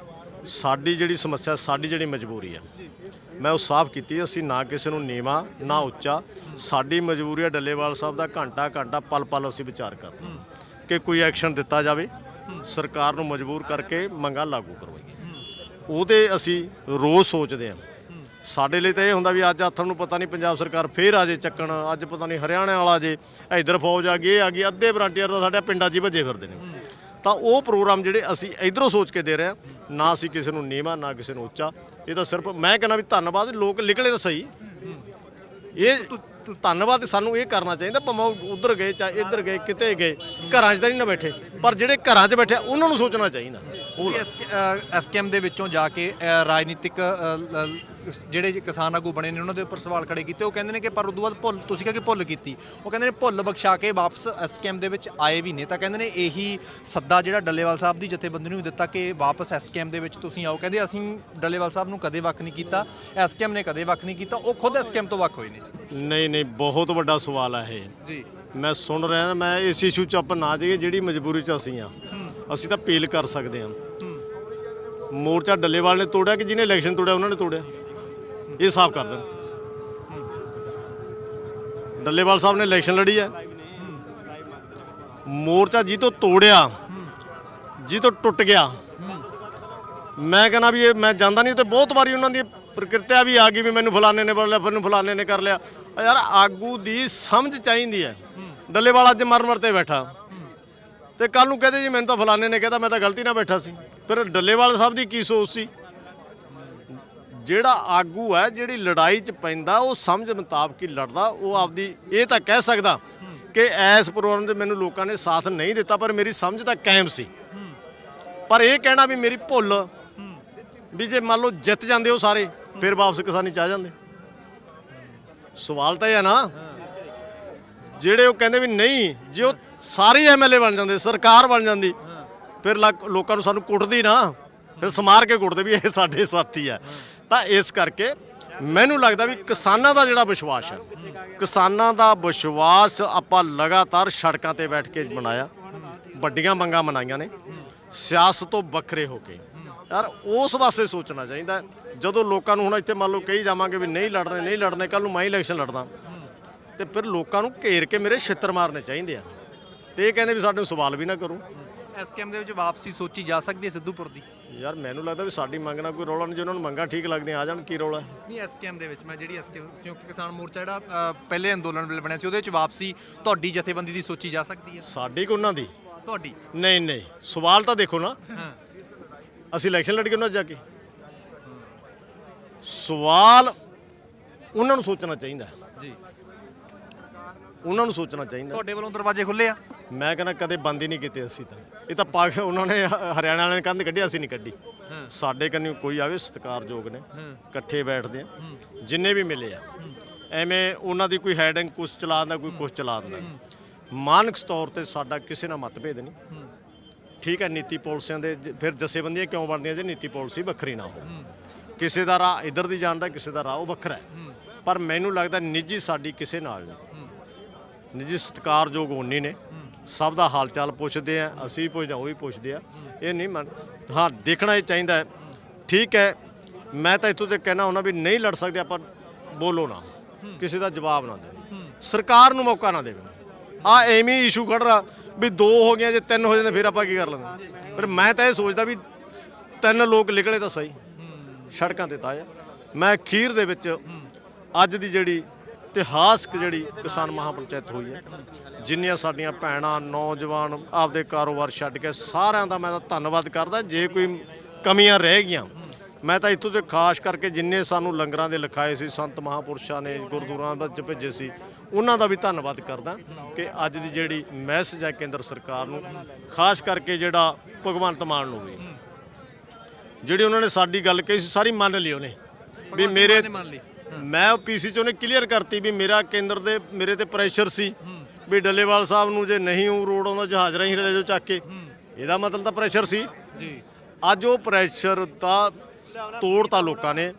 ਸਾਡੀ ਜਿਹੜੀ ਸਮੱਸਿਆ, ਸਾਡੀ ਜਿਹੜੀ ਮਜਬੂਰੀ ਆ ਮੈਂ ਉਹ ਸਾਫ਼ ਕੀਤੀ, ਅਸੀਂ ਨਾ ਕਿਸੇ ਨੂੰ ਨੀਵਾ, ਨਾ ਉੱਚਾ। ਸਾਡੀ ਮਜਬੂਰੀ ਹੈ, ਡੱਲੇਵਾਲ ਸਾਹਿਬ ਦਾ ਘੰਟਾ ਘੰਟਾ ਪਲ ਪਲ ਅਸੀਂ ਵਿਚਾਰ ਕਰਦੇ ਕਿ ਕੋਈ ਐਕਸ਼ਨ ਦਿੱਤਾ ਜਾਵੇ। ਸਰਕਾਰ ਨੂੰ ਮਜਬੂਰ ਕਰਕੇ ਮੰਗਾਂ ਲਾਗੂ ਕਰਵਾਈਏ। ਉਹਦੇ ਅਸੀਂ ਰੋਜ਼ ਸੋਚਦੇ ਹਾਂ। ਸਾਡੇ ਲਈ ਤਾਂ ਇਹ ਹੁੰਦਾ ਵੀ ਅੱਜ ਆਥਣ ਨੂੰ ਪਤਾ ਨਹੀਂ ਪੰਜਾਬ ਸਰਕਾਰ ਫੇਰ ਆ ਜੇ ਚੱਕਣ, ਅੱਜ ਪਤਾ ਨਹੀਂ ਹਰਿਆਣਾ ਵਾਲਾ ਜੇ, ਇਧਰ ਫੌਜ ਆ ਗਈ, ਇਹ ਆ ਗਈ, ਅੱਧੇ ਵਲੰਟੀਅਰ ਤਾਂ ਸਾਡੇ ਪਿੰਡਾਂ 'ਚ ਹੀ ਭੱਜੇ ਫਿਰਦੇ ਨੇ। ਤਾਂ ਉਹ ਪ੍ਰੋਗਰਾਮ ਜਿਹੜੇ ਅਸੀਂ ਇਧਰੋਂ ਸੋਚ ਕੇ ਦੇ ਰਹੇ ਹਾਂ, ਨਾ ਅਸੀਂ ਕਿਸੇ ਨੂੰ ਨੀਵਾਂ, ਨਾ ਕਿਸੇ ਨੂੰ ਉੱਚਾ। ਇਹ ਤਾਂ ਸਿਰਫ ਮੈਂ ਕਹਿੰਦਾ ਵੀ ਧੰਨਵਾਦ, ਲੋਕ ਨਿਕਲੇ ਤਾਂ ਸਹੀ। ਇਹ ਧੰਨਵਾਦ ਸਾਨੂੰ ਇਹ ਕਰਨਾ ਚਾਹੀਦਾ, ਭਾਵੇਂ ਉਧਰ ਗਏ ਚਾਹੇ ਇੱਧਰ ਗਏ, ਕਿਤੇ ਗਏ, ਘਰਾਂ 'ਚ ਤਾਂ ਨਹੀਂ ਨਾ ਬੈਠੇ। ਪਰ ਜਿਹੜੇ ਘਰਾਂ 'ਚ ਬੈਠੇ, ਉਹਨਾਂ ਨੂੰ ਸੋਚਣਾ ਚਾਹੀਦਾ। ਉਹ ਲਾ- ਐਸਕੇਐਮ ਦੇ ਵਿੱਚੋਂ ਜਾ ਕੇ ਰਾਜਨੀਤਿਕ ਜਿਹੜੇ ਕਿਸਾਨ ਆਗੂ ਬਣੇ ਨੇ ਉਹਨਾਂ ਦੇ ਉੱਪਰ ਸਵਾਲ ਖੜੇ ਕੀਤੇ। ਉਹ ਕਹਿੰਦੇ ਨੇ ਕਿ ਪਰ ਉਦੋਂ ਬਾਅਦ ਭੁੱਲ ਤੁਸੀਂ ਕਿਹਾ ਕਿ ਭੁੱਲ ਕੀਤੀ। ਉਹ ਕਹਿੰਦੇ ਨੇ ਭੁੱਲ ਬਖਸ਼ਾ ਕੇ ਵਾਪਸ ਐਸਕੇਐਮ ਦੇ ਵਿੱਚ ਆਏ ਵੀ ਨੇ। ਤਾਂ ਕਹਿੰਦੇ ਨੇ ਇਹੀ ਸੱਦਾ ਜਿਹੜਾ ਡੱਲੇਵਾਲ ਸਾਹਿਬ ਦੀ ਜਥੇਬੰਦੀ ਨੂੰ ਦਿੱਤਾ ਕਿ ਵਾਪਸ ਐਸਕੇਐਮ ਦੇ ਵਿੱਚ ਤੁਸੀਂ ਆਓ। ਕਹਿੰਦੇ ਅਸੀਂ ਡੱਲੇਵਾਲ ਸਾਹਿਬ ਨੂੰ ਕਦੇ ਵੱਖ ਨਹੀਂ ਕੀਤਾ। ਐਸਕੇਐਮ ਨੇ ਕਦੇ ਵੱਖ ਨਹੀਂ ਕੀਤਾ। ਉਹ ਖੁਦ ਐਸਕੇਐਮ ਤੋਂ ਵੱਖ ਹੋਏ ਨੇ। ਨਹੀਂ ਨਹੀਂ ਬਹੁਤ ਵੱਡਾ ਸਵਾਲ ਹੈ ਇਹ। ਜੀ। ਮੈਂ ਸੁਣ ਰਿਹਾ ਮੈਂ ਇਸ ਇਸ਼ੂ 'ਚ ਆਪਾਂ ਨਾ ਜਾਈਏ ਜਿਹੜੀ ਮਜਬੂਰੀ 'ਚ ਅਸੀਂ ਆ ਅਸੀਂ ਤਾਂ ਅਪੀਲ ਕਰ ਸਕਦੇ ਹਾਂ। ਮੋਰਚਾ ਡੱਲੇਵਾਲ ਨੇ ਤੋੜਿਆ ਕਿ ਜਿਹਨੇ ਇਲੈਕਸ਼ਨ ਤੋੜਿਆ ਉਹਨਾਂ ਨੇ ਤੋੜਿਆ? ਇਹ ਸਾਫ਼ ਕਰ ਦੇਣ। ਡੱਲੇਵਾਲ ਸਾਹਿਬ ਨੇ ਇਲੈਕਸ਼ਨ ਲੜੀ ਹੈ। ਮੋਰਚਾ ਜੀ ਤੋਂ ਤੋੜਿਆ ਜੀ ਤੋਂ ਟੁੱਟ ਗਿਆ। ਮੈਂ ਕਹਿੰਦਾ ਵੀ ਇਹ ਮੈਂ ਜਾਂਦਾ ਨਹੀਂ ਤੇ ਬਹੁਤ ਵਾਰੀ ਉਹਨਾਂ ਦੀ ਪ੍ਰਕਿਰਤਿਆ ਵੀ ਆ ਗਈ ਵੀ ਮੈਨੂੰ ਫਲਾਣੇ ਨੇ ਬੋਲਿਆ ਫਿਰ ਫਲਾਣੇ ਨੇ ਕਰ ਲਿਆ। ਆ ਯਾਰ ਆਗੂ ਦੀ ਸਮਝ ਚਾਹੀਦੀ ਹੈ। ਡੱਲੇਵਾਲ ਅੱਜ ਮਰਨ ਵਰਤੇ ਬੈਠਾ। ਤੇ ਕੱਲ ਨੂੰ ਕਹਦੇ ਜੀ ਮੈਨੂੰ ਤਾਂ ਫਲਾਣੇ ਨੇ ਕਹਿਤਾ, ਮੈਂ ਤਾਂ ਗਲਤੀ ਨਾਲ ਬੈਠਾ ਸੀ। ਫਿਰ ਡੱਲੇਵਾਲ ਸਾਹਿਬ ਦੀ ਕੀ ਸੋਚ ਸੀ? ਜਿਹੜਾ ਆਗੂ ਹੈ, ਜਿਹੜੀ ਲੜਾਈ 'ਚ ਪੈਂਦਾ, ਉਹ ਸਮਝ ਮੁਤਾਬਕ ਹੀ ਲੜਦਾ। ਉਹ ਆਪਦੀ ਇਹ ਤਾਂ ਕਹਿ ਸਕਦਾ ਕਿ ਐਸ ਪ੍ਰੋਗਰਾਮ 'ਚ ਮੈਨੂੰ ਲੋਕਾਂ ਨੇ ਸਾਥ ਨਹੀਂ ਦਿੱਤਾ, ਪਰ ਮੇਰੀ ਸਮਝ ਤਾਂ ਕਾਇਮ ਸੀ। ਪਰ ਇਹ ਕਹਿਣਾ ਵੀ ਮੇਰੀ ਭੁੱਲ ਵੀ ਜੇ ਮੰਨ ਲਓ ਜਿੱਤ ਜਾਂਦੇ ਉਹ ਸਾਰੇ, ਫਿਰ ਵਾਪਸ ਕਿਸਾਨੀ ਚ ਆ ਜਾਂਦੇ। ਸਵਾਲ ਤਾਂ ਇਹ ਹੈ ਨਾ, ਜਿਹੜੇ ਉਹ ਕਹਿੰਦੇ ਵੀ ਨਹੀਂ, ਜੇ ਉਹ ਸਾਰੇ ਐਮਐਲਏ ਬਣ ਜਾਂਦੇ, ਸਰਕਾਰ ਬਣ ਜਾਂਦੀ, ਫਿਰ ਲੱਕ- ਲੋਕਾਂ ਨੂੰ ਸਾਨੂੰ ਕੁੱਟਦੀ ਨਾ, ਫਿਰ ਸਮਾਰ ਕੇ ਕੁੱਟਦੇ ਵੀ ਇਹ ਸਾਡੇ ਸਾਥੀ ਆ। ਤਾਂ ਇਸ ਕਰਕੇ ਮੈਨੂੰ ਲੱਗਦਾ ਵੀ ਕਿਸਾਨਾਂ ਦਾ ਜਿਹੜਾ ਵਿਸ਼ਵਾਸ ਹੈ, ਕਿਸਾਨਾਂ ਦਾ ਵਿਸ਼ਵਾਸ ਆਪਾਂ ਲਗਾਤਾਰ ਸੜਕਾਂ ਤੇ ਬੈਠ ਕੇ ਬਣਾਇਆ ਵੱਡੀਆਂ ਮੰਗਾਂ ਮਨਾਈਆਂ ਨੇ। ਸਿਆਸਤ ਤੋਂ ਵੱਖਰੇ ਹੋ ਕੇ। ਯਾਰ, ਉਸ ਵਾਸਤੇ ਸੋਚਣਾ ਚਾਹੀਦਾ। ਜਦੋਂ ਲੋਕਾਂ ਨੂੰ ਹੁਣ ਇੱਥੇ ਮੰਨ ਲਓ ਕਹੀ ਜਾਵਾਂਗੇ ਵੀ ਨਹੀਂ ਲੜਨੇ ਨਹੀਂ ਲੜਨੇ ਕੱਲ ਨੂੰ ਮੈਂ ਇਲੈਕਸ਼ਨ ਲੜਦਾ। ਤੇ ਫਿਰ ਲੋਕਾਂ ਨੂੰ ਘੇਰ ਕੇ ਮੇਰੇ ਛਿੱਤਰ ਮਾਰਨੇ ਚਾਹੀਦੇ ਆ। ਤੇ ਇਹ ਕਹਿੰਦੇ ਵੀ ਸਾਡੇ ਨੂੰ ਸਵਾਲ ਵੀ ਨਾ ਕਰੋ। ਐਸਕੇਐਮ ਦੇ ਵਿੱਚ ਵਾਪਸੀ ਸੋਚੀ ਜਾ ਸਕਦੀ ਹੈ ਸਿੱਧੂਪੁਰ ਦੀ? ਯਾਰ ਮੈਨੂੰ ਲੱਗਦਾ ਵੀ ਸਾਡੀ ਮੰਗ ਨਾਲ ਕੋਈ ਰੌਲਾ ਨਹੀਂ ਜੇ ਉਹਨਾਂ ਨੂੰ ਮੰਗਾਂ ਠੀਕ ਲੱਗਦੀਆਂ ਆ ਜਾਣ ਕੀ ਰੌਲਾ? ਹੈ? ਨਹੀਂ ਐਸਕੇਐਮ ਦੇ ਵਿੱਚ ਮੈਂ ਜਿਹੜੀ ਐਸਕੇਐਮ ਸੰਯੁਕਤ ਕਿਸਾਨ ਮੋਰਚਾ ਜਿਹੜਾ ਅ, ਪਹਿਲੇ ਅੰਦੋਲਨ ਵੇਲੇ ਬਣਿਆ ਸੀ ਉਹਦੇ ਵਿੱਚ ਵਾਪਸੀ ਤੁਹਾਡੀ ਜਥੇਬੰਦੀ ਦੀ ਸੋਚੀ ਜਾ ਸਕਦੀ ਹੈ? ਸਾਡੀ ਕਿ ਉਹਨਾਂ ਦੀ? ਤੁਹਾਡੀ? ਨਹੀਂ ਨਹੀਂ ਸਵਾਲ ਤਾਂ ਦੇਖੋ ਨਾ। ਹਾਂ। ਅਸੀਂ ਇਲੈਕਸ਼ਨ ਲੜ ਕੇ ਉਹਨਾਂ 'ਚ ਜਾ ਕੇ। ਸਵਾਲ ਉਹਨਾਂ ਨੂੰ ਸੋਚਣਾ ਚਾਹੀਦਾ। ਜੀ। ਉਹਨਾਂ ਨੂੰ ਸੋਚਣਾ ਚਾਹੀਦਾ। ਤੁਹਾਡੇ ਵੱਲੋਂ ਦਰਵਾਜ਼ੇ ਖੁੱਲੇ ਆ? ਮੈਂ ਕਹਿੰਦਾ ਕਦੇ ਬੰਦ ਹੀ ਨਹੀਂ ਕੀਤੇ ਅਸੀਂ ਤਾਂ। ਇਹ ਤਾਂ ਪਾਕ ਉਹਨਾਂ ਨੇ ਹ- ਹਰਿਆਣਾ ਵਾਲਿਆਂ ਨੇ ਕੰਧ ਕੱਢੀ ਅਸੀਂ ਨਹੀਂ ਕੱਢੀ। ਸਾਡੇ ਕੰਨੀ ਕੋਈ ਆਵੇ ਸਤਿਕਾਰਯੋਗ ਨੇ। ਇਕੱਠੇ ਬੈਠਦੇ ਆ। ਜਿੰਨੇ ਵੀ ਮਿਲੇ ਆ। ਐਵੇਂ ਉਹਨਾਂ ਦੀ ਕੋਈ ਹੈਡਿੰਗ ਕੁਛ ਚਲਾ ਦਿੰਦਾ ਕੋਈ ਕੁਛ ਚਲਾ ਦਿੰਦਾ ਮਾਨਕ ਤੌਰ ਤੇ ਸਾਡਾ ਕਿਸੇ ਨਾਲ ਮਤਭੇਦ ਨਹੀਂ। ਠੀਕ ਹੈ ਨੀਤੀ ਪਾਲਿਸੀਆਂ ਦੇ ਜ- ਫਿਰ ਜਥੇਬੰਦੀਆਂ ਕਿਉਂ ਬਣਦੀਆਂ ਜੇ ਨੀਤੀ ਪਾਲਿਸੀ ਵੱਖਰੀ ਨਾ ਹੋਵੇ? ਕਿਸੇ ਦਾ ਰਾਹ ਇਧਰ ਦੀ ਜਾਣਦਾ ਕਿਸੇ ਦਾ ਰਾਹ ਉਹ ਵੱਖਰਾ ਹੈ। ਪਰ ਮੈਨੂੰ ਲੱਗਦਾ ਨਿੱਜੀ ਸਾਡੀ ਕਿਸੇ ਨਾਲ ਨਹੀਂ। ਨਿੱਜੀ ਸਤਿਕਾਰਯੋਗ ਹੋਣੀ ਨੇ। ਸਭ ਦਾ ਹਾਲ ਚਾਲ ਪੁੱਛਦੇ ਆ ਅਸੀਂ ਪੁੱਛਦੇ ਹਾਂ, ਉਹ ਵੀ ਪੁੱਛਦੇ ਆ। ਇਹ ਨਹੀਂ ਮੰਨ ਹਾਂ ਦੇਖਣਾ ਇਹ ਚਾਹੀਦਾ ਹੈ। ਠੀਕ ਹੈ ਮੈਂ ਤਾਂ ਇੱਥੋਂ ਤੇ ਕਹਿਣਾ ਹੁੰਦਾ ਵੀ ਨਹੀਂ ਲੜ ਸਕਦੇ ਆਪਾਂ ਬੋਲੋ ਨਾ। ਕਿਸੇ ਦਾ ਜਵਾਬ ਨਾ ਦਿਓ ਸਰਕਾਰ ਨੂੰ ਮੌਕਾ ਨਾ ਦੇਵੇ। ਆ ਐਵੇਂ ਇਸ਼ੂ ਖੜ ਰਿਹਾ ਵੀ ਦੋ ਹੋ ਗਿਆ ਜੇ ਤਿੰਨ ਹੋ ਜਾਂਦੇ ਫਿਰ ਆਪਾਂ ਕੀ ਕਰ ਲਾਂਗੇ ਪਰ ਮੈਂ ਤਾਂ ਇਹ ਸੋਚਦਾ ਵੀ ਤਿੰਨ ਲੋਕ ਨਿਕਲੇ ਤਾਂ ਸਹੀ। ਸੜਕਾਂ ਤੇ ਤਾਂ ਤਾਇਆ ਮੈਂ ਅਖੀਰ ਦੇ ਵਿੱਚ ਅੱਜ ਦੀ ਜਿਹੜੀ ਇਤਿਹਾਸਕ ਜਿਹੜੀ ਕਿਸਾਨ ਮਹਾਪੰਚਾਇਤ ਹੋਈ ਹੈ ਜਿੰਨੀਆਂ ਸਾਡੀਆਂ ਭੈਣਾਂ ਨੌਜਵਾਨ ਆਪਦੇ ਕਾਰੋਬਾਰ ਛੱਡ ਕੇ ਸਾਰਿਆਂ ਦਾ ਮੈਂ ਤਾਂ ਧੰਨਵਾਦ ਕਰਦਾ ਜੇ ਕੋਈ ਕਮੀਆਂ ਰਹਿ ਗਈਆਂ ਮੈਂ ਤਾਂ ਇੱਥੋਂ ਤੇ ਖਾਸ ਕਰਕੇ ਜਿੰਨੇ ਸਾਨੂੰ ਲੰਗਰਾਂ ਦੇ ਲਿਖਾਏ ਸੀ ਸੰਤ ਮਹਾਪੁਰਸ਼ਾਂ ਨੇ ਗੁਰਦੁਆਰਾਂ ਵਿੱਚ ਭੇਜੇ ਸੀ ਉਹਨਾਂ ਦਾ ਵੀ ਧੰਨਵਾਦ ਕਰਦਾ ਕਿ ਅੱਜ ਦੀ ਜਿਹੜੀ ਮੈਸੇਜ ਹੈ ਕੇਂਦਰ ਸਰਕਾਰ ਨੂੰ ਖਾਸ ਕਰਕੇ ਜਿਹੜਾ ਭਗਵੰਤ ਮਾਨ ਨੂੰ ਵੀ। ਜਿਹੜੀ ਉਹਨਾਂ ਨੇ ਸਾਡੀ ਗੱਲ ਕਹੀ ਸੀ ਸਾਰੀ ਮੰਨ ਲਈ ਉਹਨੇ ਵੀ ਮੇਰੇ ਨੇ ਮੰਨ ਲਈ। ਮੈਂ ਪੀਸੀ ਚ ਉਹਨੇ ਕਲੀਅਰ ਕਰਤੀ ਵੀ ਮੇਰਾ ਕੇਂਦਰ ਦੇ ਮੇਰੇ ਤੇ ਪ੍ਰੈਸ਼ਰ ਸੀ ਵੀ ਡੱਲੇਵਾਲ ਸਾਹਿਬ ਨੂੰ ਜੇ ਨਹੀਂ ਉਹ ਰੋਡ ਆਉਂਦਾ ਜਹਾਜ਼ ਰਾਹੀਂ ਲੈ ਜਾਓ ਚੱਕ ਕੇ। ਇਹਦਾ ਮਤਲਬ ਤਾਂ ਪ੍ਰੈਸ਼ਰ ਸੀ। ਜੀ। ਅੱਜ ਉਹ ਪ੍ਰੈਸ਼ਰ ਦਾ ਤੋੜਤਾ ਲੋਕਾਂ ਨੇ।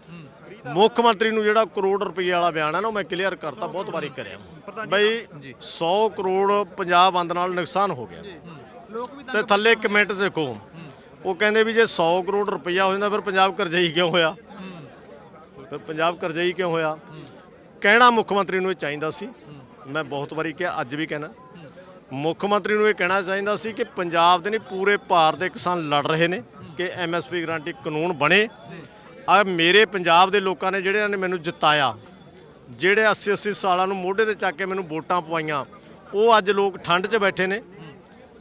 ਮੁੱਖ ਮੰਤਰੀ ਨੂੰ ਜਿਹੜਾ ਕਰੋੜ ਰੁਪਏ ਵਾਲਾ ਬਿਆਨ ਹੈ ਨਾ ਉਹ ਮੈਂ ਕਲੀਅਰ ਕਰਤਾ ਬਹੁਤ ਵਾਰੀ ਕਰਿਆ। ਬਈ 100 ਕਰੋੜ ਪੰਜਾਬ ਬੰਦ ਨਾਲ ਨੁਕਸਾਨ ਹੋ ਗਿਆ। ਲੋਕ ਵੀ ਤੇ ਥੱਲੇ ਕਮੈਂਟ ਦੇਖੋ। ਉਹ ਕਹਿੰਦੇ ਵੀ ਜੇ 100 ਕਰੋੜ ਰੁਪਈਆ ਹੋ ਜਾਂਦਾ ਫਿਰ ਪੰਜਾਬ ਕਰਜ਼ਈ ਕਿਉਂ ਹੋਇਆ? ਫਿਰ ਪੰਜਾਬ ਕਰਜ਼ਾਈ ਕਿਉਂ ਹੋਇਆ? ਕਹਿਣਾ ਮੁੱਖ ਮੰਤਰੀ ਨੂੰ ਇਹ ਚਾਹੀਦਾ ਸੀ। ਮੈਂ ਬਹੁਤ ਵਾਰੀ ਕਿਹਾ, ਅੱਜ ਵੀ ਕਹਿਣਾ। ਮੁੱਖ ਮੰਤਰੀ ਨੂੰ ਇਹ ਕਹਿਣਾ ਚਾਹੀਦਾ ਸੀ ਕਿ ਪੰਜਾਬ ਦੇ ਨਹੀਂ, ਪੂਰੇ ਭਾਰਤ ਦੇ ਕਿਸਾਨ ਲੜ ਰਹੇ ਨੇ ਕਿ ਐਮਐਸਪੀ ਗਰੰਟੀ ਕਾਨੂੰਨ ਬਣੇ। ਆ ਮੇਰੇ ਪੰਜਾਬ ਦੇ ਲੋਕਾਂ ਨੇ ਜਿਹੜਿਆਂ ਨੇ ਮੈਨੂੰ ਜਿਤਾਇਆ, ਜਿਹੜੇ 80 80 ਸਾਲਾਂ ਨੂੰ ਮੋਢੇ ਤੇ ਚੱਕ ਕੇ ਮੈਨੂੰ ਵੋਟਾਂ ਪਵਾਈਆਂ, ਉਹ ਅੱਜ ਲੋਕ ਠੰਡ 'ਚ ਬੈਠੇ ਨੇ।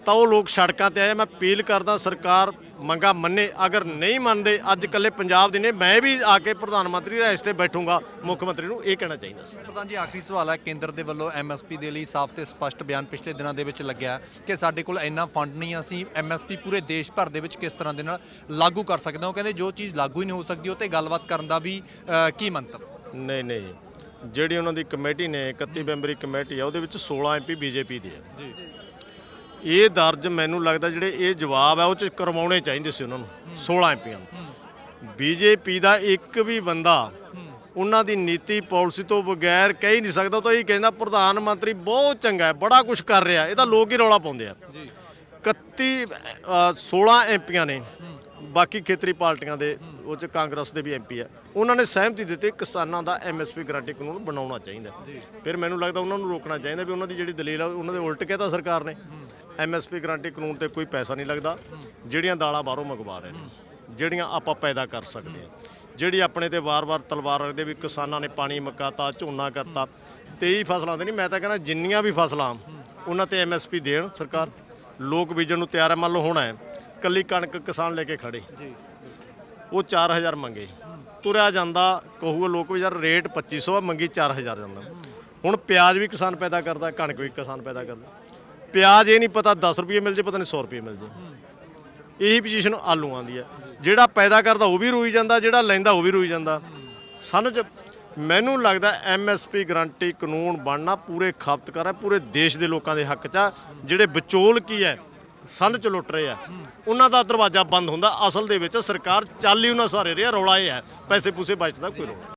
ਤਾਂ ਉਹ ਲੋਕ ਸੜਕਾਂ ਤੇ ਆਏ। ਮੈਂ ਅਪੀਲ ਕਰਦਾ, ਸਰਕਾਰ ਮੰਗਾ ਮੰਨੇ ਅਗਰ ਨਹੀਂ ਮੰਨਦੇ ਅੱਜ ਕੱਲੇ ਪੰਜਾਬ ਦੇ ਨੇ ਮੈਂ ਵੀ ਆ ਕੇ ਪ੍ਰਧਾਨ ਮੰਤਰੀ ਰਾਇਸ ਤੇ ਬੈਠੂੰਗਾ। ਮੁੱਖ ਮੰਤਰੀ ਨੂੰ ਇਹ ਕਹਿਣਾ ਚਾਹੀਦਾ ਸੀ। ਪ੍ਰਧਾਨ ਜੀ ਆਖਰੀ ਸਵਾਲ ਹੈ ਕੇਂਦਰ ਦੇ ਵੱਲੋਂ ਐਮਐਸਪੀ ਦੇ ਲਈ ਸਾਫ਼ ਤੇ ਸਪਸ਼ਟ ਬਿਆਨ ਪਿਛਲੇ ਦਿਨਾਂ ਦੇ ਵਿੱਚ ਲੱਗਿਆ ਕਿ ਸਾਡੇ ਕੋਲ ਇੰਨਾ ਫੰਡ ਨਹੀਂ ਅਸੀਂ ਐਮਐਸਪੀ ਪੂਰੇ ਦੇਸ਼ ਭਰ ਦੇ ਵਿੱਚ ਕਿਸ ਤਰ੍ਹਾਂ ਦੇ ਨਾਲ ਲਾਗੂ ਕਰ ਸਕਦੇ ਹਾਂ? ਉਹ ਕਹਿੰਦੇ ਜੋ ਚੀਜ਼ ਲਾਗੂ ਹੀ ਨਹੀਂ ਹੋ ਸਕਦੀ ਉਹ ਤੇ ਗੱਲਬਾਤ ਕਰਨ ਦਾ ਵੀ ਕੀ ਮੰਤਵ? ਨਹੀਂ ਨਹੀਂ। ਜਿਹੜੀ ਉਹਨਾਂ ਦੀ ਕਮੇਟੀ ਨੇ 31 ਮੈਂਬਰੀ ਕਮੇਟੀ ਆ ਉਹਦੇ ਵਿੱਚ 16 ਐਮਪੀ ਬੀਜੇਪੀ ਦੇ ਆ। ਜੀ। ਇਹ ਦਰਜ ਮੈਨੂੰ ਲੱਗਦਾ ਜਿਹੜੇ ਇਹ ਜਵਾਬ ਹੈ ਉਹ ਚ ਕਰਵਾਉਣੇ ਚਾਹੀਦੇ ਸੀ ਉਹਨਾਂ ਨੂੰ 16 ਐਮਪੀਆਂ ਨੂੰ। ਬੀਜੇਪੀ ਦਾ ਇੱਕ ਵੀ ਬੰਦਾ ਉਹਨਾਂ ਦੀ ਨੀਤੀ ਪਾਲਿਸੀ ਤੋਂ ਬਗੈਰ ਕਹਿ ਹੀ ਨਹੀਂ ਸਕਦਾ ਤਾਂ ਇਹ ਕਹਿੰਦਾ ਪ੍ਰਧਾਨ ਮੰਤਰੀ ਬਹੁਤ ਚੰਗਾ ਹੈ ਬੜਾ ਕੁਝ ਕਰ ਰਿਹਾ ਇਹ ਤਾਂ ਲੋਕ ਹੀ ਰੌਲਾ ਪਾਉਂਦੇ ਆ। ਜੀ। 31 ਅ, 16 ਐਮਪੀਆਂ ਨੇ ਬਾਕੀ ਖੇਤਰੀ ਪਾਰਟੀਆਂ ਦੇ ਉਹ ਚ ਕਾਂਗਰਸ ਦੇ ਵੀ ਐਮਪੀ ਆ। ਉਹਨਾਂ ਨੇ ਸਹਿਮਤੀ ਦਿੱਤੀ ਕਿਸਾਨਾਂ ਦਾ ਐਮਐਸਪੀ ਗਾਰੰਟੀ ਕਾਨੂੰਨ ਬਣਾਉਣਾ ਚਾਹੀਦਾ। ਫਿਰ ਮੈਨੂੰ ਲੱਗਦਾ ਉਹਨਾਂ ਨੂੰ ਰੋਕਣਾ ਚਾਹੀਦਾ ਵੀ ਉਹਨਾਂ ਦੀ ਜਿਹੜੀ ਦਲੀਲ ਆ ਉਹਨਾਂ ਦੇ ਉਲਟ ਕਹਿਤਾ ਸਰਕਾਰ ਨੇ। ਐਮਐਸਪੀ ਗਾਰੰਟੀ ਕਾਨੂੰਨ ਤੇ ਕੋਈ ਪੈਸਾ ਨਹੀਂ ਲੱਗਦਾ। ਜਿਹੜੀਆਂ ਦਾਲਾਂ ਬਾਹਰੋਂ ਮੰਗਵਾ ਰਹੇ ਨੇ ਜਿਹੜੀਆਂ ਆਪਾਂ ਪੈਦਾ ਕਰ ਸਕਦੇ ਹਾਂ। ਜਿਹੜੀ ਆਪਣੇ ਤੇ ਵਾਰ-ਵਾਰ ਤਲਵਾਰ ਰੱਖਦੇ ਵੀ ਕਿਸਾਨਾਂ ਨੇ ਪਾਣੀ ਮਕਾਤਾ ਝੋਨਾ ਕਰਤਾ 23 ਫਸਲਾਂ ਤੇ ਨਹੀਂ ਮੈਂ ਤਾਂ ਕਹਿੰਦਾ ਜਿੰਨੀਆਂ ਵੀ ਫਸਲਾਂ ਉਹਨਾਂ ਤੇ ਐਮਐਸਪੀ ਦੇਣ ਸਰਕਾਰ। ਲੋਕ ਬੀਜਣ ਨੂੰ ਤਿਆਰ ਹੈ ਮੰਨ ਲਓ ਹੋਣਾ ਹੈ ਕੱਲੀ ਕਣਕ ਕਿਸਾਨ ਲੈ ਕੇ ਖੜੇ। ਜੀ। ਉਹ 4000 ਮੰਗੇ। ਤੁਰਿਆ ਜਾਂਦਾ ਕਹੂਗਾ ਲੋਕ ਵੀ ਯਾਰ ਰੇਟ 2500 ਆ ਮੰਗੀ 4000 ਜਾਂਦਾ। ਹੁਣ ਪਿਆਜ਼ ਵੀ ਕਿਸਾਨ ਪੈਦਾ ਕਰਦਾ ਕਣਕ ਵੀ ਕਿਸਾਨ ਪੈਦਾ ਕਰਦਾ। ਪਿਆਜ਼ ਇਹ ਨਹੀਂ ਪਤਾ 10 ਰੁਪਏ ਮਿਲ ਜੇ, ਪਤਾ ਨਹੀਂ 100 ਰੁਪਏ ਮਿਲ ਜੇ। ਇਹੀ ਪੋਜੀਸ਼ਨ ਆਲੂਆਂ ਦੀ ਹੈ। ਜਿਹੜਾ ਪੈਦਾ ਕਰਦਾ ਉਹ ਵੀ ਰੋਈ ਜਾਂਦਾ, ਜਿਹੜਾ ਲੈਂਦਾ ਉਹ ਵੀ ਰੋਈ ਜਾਂਦਾ। ਸਾਨੂੰ ਚ ਮੈਨੂੰ ਲੱਗਦਾ ਐਮਐਸਪੀ ਗਰੰਟੀ ਕਾਨੂੰਨ ਬਣਨਾ ਪੂਰੇ ਖਪਤਕਾਰ ਹੈ, ਪੂਰੇ ਦੇਸ਼ ਦੇ ਲੋਕਾਂ ਦੇ ਹੱਕ 'ਚ ਆ। ਜਿਹੜੇ ਵਿਚੋਲ ਕੀ ਹੈ ਸੰਨ ਚ ਲੁੱਟ ਰਹੇ ਆ। ਉਹਨਾਂ ਦਾ ਦਰਵਾਜ਼ਾ ਬੰਦ ਹੁੰਦਾ। ਅਸਲ ਦੇ ਵਿੱਚ ਸਰਕਾਰ ਚਾਲੀ ਹੀ ਉਹਨਾਂ ਸਾਰੇ ਰਿਹਾ, ਰੌਲਾ ਇਹ ਹੈ, ਪੈਸੇ ਪੂਸੇ ਬਚਦਾ, ਕੋਈ ਰੌਲਾ